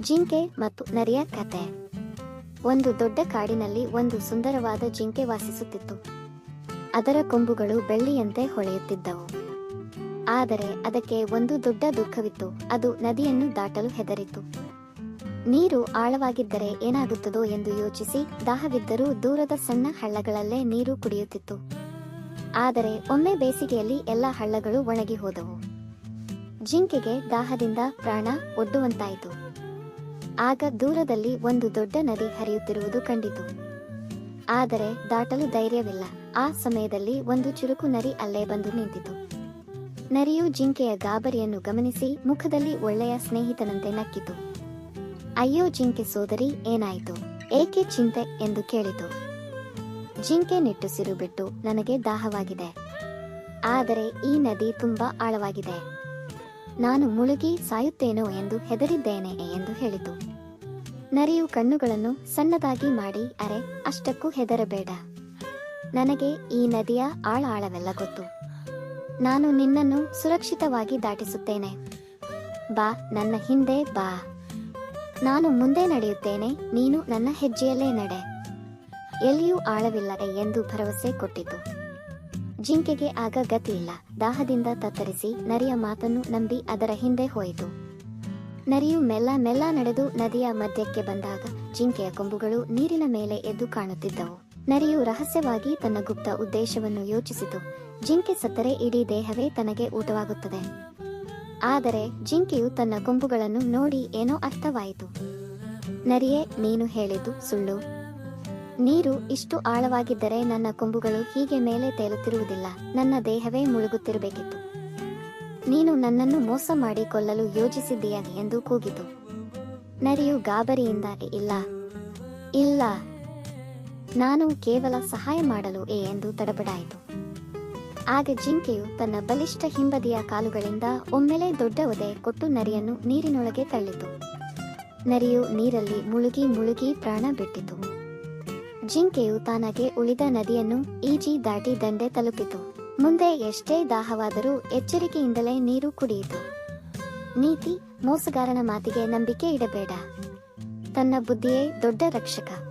ಜಿಂಕೆ ಮತ್ತು ನರಿಯ ಕತೆ. ಒಂದು ದೊಡ್ಡ ಕಾಡಿನಲ್ಲಿ ಒಂದು ಸುಂದರವಾದ ಜಿಂಕೆ ವಾಸಿಸುತ್ತಿತ್ತು. ಅದರ ಕೊಂಬುಗಳು ಬೆಳ್ಳಿಯಂತೆ ಹೊಳೆಯುತ್ತಿದ್ದವು. ಆದರೆ ಅದಕ್ಕೆ ಒಂದು ದೊಡ್ಡ ದುಃಖವಿತ್ತು. ಅದು ನದಿಯನ್ನು ದಾಟಲು ಹೆದರಿತು. ನೀರು ಆಳವಾಗಿದ್ದರೆ ಏನಾಗುತ್ತದೋ ಎಂದು ಯೋಚಿಸಿ ದಾಹವಿದ್ದರೂ ದೂರದ ಸಣ್ಣ ಹಳ್ಳಗಳಲ್ಲೇ ನೀರು ಕುಡಿಯುತ್ತಿತ್ತು. ಆದರೆ ಒಮ್ಮೆ ಬೇಸಿಗೆಯಲ್ಲಿ ಎಲ್ಲ ಹಳ್ಳಗಳು ಒಣಗಿ ಹೋದವು. ಜಿಂಕೆಗೆ ದಾಹದಿಂದ ಪ್ರಾಣ ಒಡ್ಡುವಂತಾಯಿತು. ಆಗ ದೂರದಲ್ಲಿ ಒಂದು ದೊಡ್ಡ ನದಿ ಹರಿಯುತ್ತಿರುವುದು ಕಂಡಿತು. ಆದರೆ ದಾಟಲು ಧೈರ್ಯವಿಲ್ಲ. ಆ ಸಮಯದಲ್ಲಿ ಒಂದು ಚುರುಕು ನರಿ ಅಲ್ಲೇ ಬಂದು ನಿಂತಿತು. ನರಿಯು ಜಿಂಕೆಯ ಗಾಬರಿಯನ್ನು ಗಮನಿಸಿ ಮುಖದಲ್ಲಿ ಒಳ್ಳೆಯ ಸ್ನೇಹಿತನಂತೆ ನಕ್ಕಿತು. ಅಯ್ಯೋ ಜಿಂಕೆ ಸೋದರಿ, ಏನಾಯಿತು? ಏಕೆ ಚಿಂತೆ ಎಂದು ಕೇಳಿತು. ಜಿಂಕೆ ನಿಟ್ಟುಸಿರು ಬಿಟ್ಟು ನನಗೆ ದಾಹವಾಗಿದೆ. ಆದರೆ ಈ ನದಿ ತುಂಬಾ ಆಳವಾಗಿದೆ. ನಾನು ಮುಳುಗಿ ಸಾಯುತ್ತೇನೋ ಎಂದು ಹೆದರಿದ್ದೇನೆ ಎಂದು ಹೇಳಿತು. ನರಿಯು ಕಣ್ಣುಗಳನ್ನು ಸಣ್ಣದಾಗಿ ಮಾಡಿ, ಅರೆ, ಅಷ್ಟಕ್ಕೂ ಹೆದರಬೇಡ. ನನಗೆ ಈ ನದಿಯ ಆಳ ಆಳವೆಲ್ಲ ಗೊತ್ತು. ನಾನು ನಿನ್ನನ್ನು ಸುರಕ್ಷಿತವಾಗಿ ದಾಟಿಸುತ್ತೇನೆ. ಬಾ, ನನ್ನ ಹಿಂದೆ ಬಾ. ನಾನು ಮುಂದೆ ನಡೆಯುತ್ತೇನೆ, ನೀನು ನನ್ನ ಹೆಜ್ಜೆಯಲ್ಲೇ ನಡೆ. ಎಲ್ಲಿಯೂ ಆಳವಿಲ್ಲದೆ ಎಂದು ಭರವಸೆ ಕೊಟ್ಟಿತು. ಜಿಂಕೆಗೆ ಆಗ ಗತಿಯಿಲ್ಲ. ದಾಹದಿಂದ ತತ್ತರಿಸಿ ನರಿಯ ಮಾತನ್ನು ನಂಬಿ ಅದರ ಹಿಂದೆ ಹೋಯಿತು. ನರಿಯು ಮೆಲ್ಲ ಮೆಲ್ಲ ನಡೆದು ನದಿಯ ಮಧ್ಯಕ್ಕೆ ಬಂದಾಗ ಜಿಂಕೆಯ ಕೊಂಬುಗಳು ನೀರಿನ ಮೇಲೆ ಎದ್ದು ಕಾಣುತ್ತಿದ್ದವು. ನರಿಯು ರಹಸ್ಯವಾಗಿ ತನ್ನ ಗುಪ್ತ ಉದ್ದೇಶವನ್ನು ಯೋಚಿಸಿತು. ಜಿಂಕೆ ಸತ್ತರೆ ಇಡೀ ದೇಹವೇ ತನಗೆ ಊಟವಾಗುತ್ತದೆ. ಆದರೆ ಜಿಂಕೆಯು ತನ್ನ ಕೊಂಬುಗಳನ್ನು ನೋಡಿ ಏನೋ ಅರ್ಥವಾಯಿತು. ನರಿಯೇ, ನೀನು ಹೇಳಿದ್ದು ಸುಳ್ಳು. ನೀರು ಇಷ್ಟು ಆಳವಾಗಿದ್ದರೆ ನನ್ನ ಕೊಂಬುಗಳು ಹೀಗೆ ಮೇಲೆ ತೇಲುತ್ತಿರುವುದಿಲ್ಲ. ನನ್ನ ದೇಹವೇ ಮುಳುಗುತ್ತಿರಬೇಕಿತ್ತು. ನೀನು ನನ್ನನ್ನು ಮೋಸ ಮಾಡಿ ಕೊಲ್ಲಲು ಯೋಜಿಸಿದ್ದೀಯ ಎಂದು ಕೂಗಿತು. ನರಿಯು ಗಾಬರಿಯಿಂದ ಇಲ್ಲ ಇಲ್ಲ, ನಾನು ಕೇವಲ ಸಹಾಯ ಮಾಡಲು ಏ ಎಂದು ತಡಬಡಾಯಿತು ಆಗ ಜಿಂಕೆಯು ತನ್ನ ಬಲಿಷ್ಠ ಹಿಂಬದಿಯ ಕಾಲುಗಳಿಂದ ಒಮ್ಮೆಲೆ ದೊಡ್ಡ ಒದೆ ಕೊಟ್ಟು ನರಿಯನ್ನು ನೀರಿನೊಳಗೆ ತಳ್ಳಿತು. ನರಿಯು ನೀರಲ್ಲಿ ಮುಳುಗಿ ಮುಳುಗಿ ಪ್ರಾಣ ಬಿಟ್ಟಿತು. ಜಿಂಕೆಯು ತಾನಾಗೆ ಉಳಿದ ನದಿಯನ್ನು ಈಜಿ ದಾಟಿ ದಂಡೆ ತಲುಪಿತು. ಮುಂದೆ ಎಷ್ಟೇ ದಾಹವಾದರೂ ಎಚ್ಚರಿಕೆಯಿಂದಲೇ ನೀರು ಕುಡಿಯಿತು. ನೀತಿ ಮೋಸಗಾರನ ಮಾತಿಗೆ ನಂಬಿಕೆ ಇಡಬೇಡ. ತನ್ನ ಬುದ್ಧಿಯೇ ದೊಡ್ಡ ರಕ್ಷಕ.